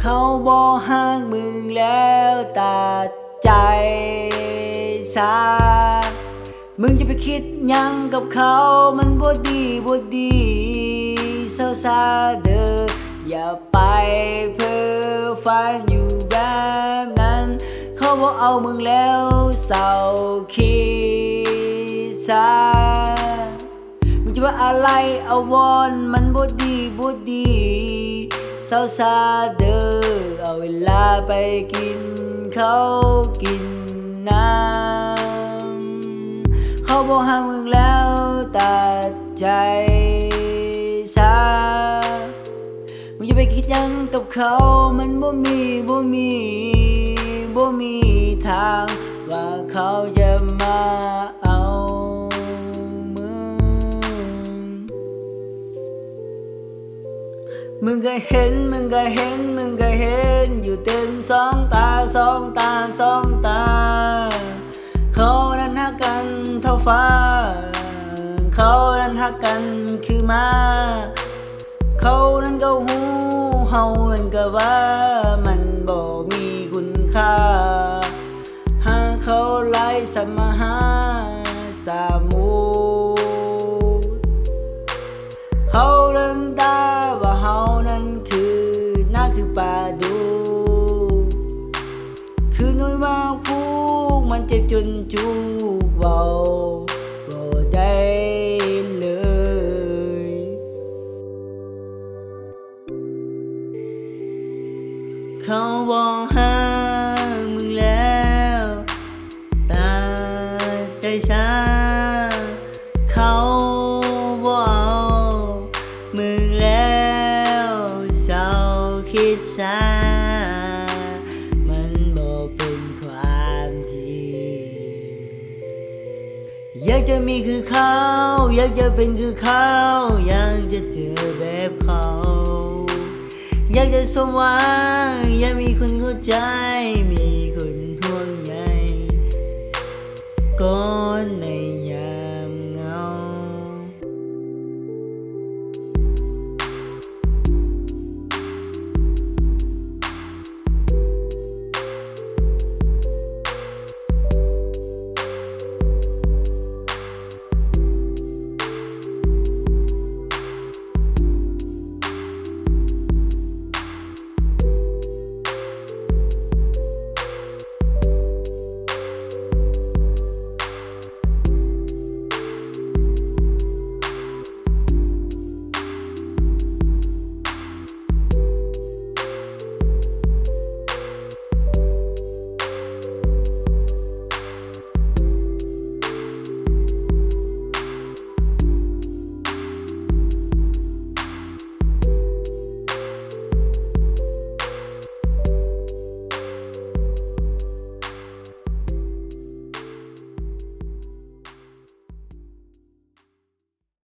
เขาบ่ห่างมึงแล้วตัดใจซามึงจะไปคิดยังกับเขามันบ่ดีบ่ดีเศร้าซาเด้ออย่าไปเพ้อฝันอยู่แบบนั้น เขาบอกเอามึงแล้วเศร้าคิดซามึงจะว่าอะไรเอาวอนมันบ่ดีบ่ดี เศร้าซาเดอเอาเวลาไปกินเขาวกินน้ำเขาบอกห้ามมึงแล้วตัดใจซามึงจะไปคิดยังกับเขามันบ่มีบ่มีบ่มีทางว่าเขาจะมา มึงก็เห็น มึงก็เห็น มึงก็เห็น อยู่เต็มสองตาสองตาสองตา เขานั้นหักกันเท่าฟ้า เขานั้นหักกันคือมา เขานั้นก็หูเฮานั้นก็ว่ามันบ่มีคุณค่า เจ็บจนจูบเบาบ่ได้เลยเขาบอกหามึงแล้ว ตาใจชาเขาบอกเอามึงแล้วเศร้าคิดชา อยากจะมีคือเขาอยากจะเป็นคือเขาอยากจะเจอแบบเขา อยากจะสมหวังอยากมีคนเข้าใจ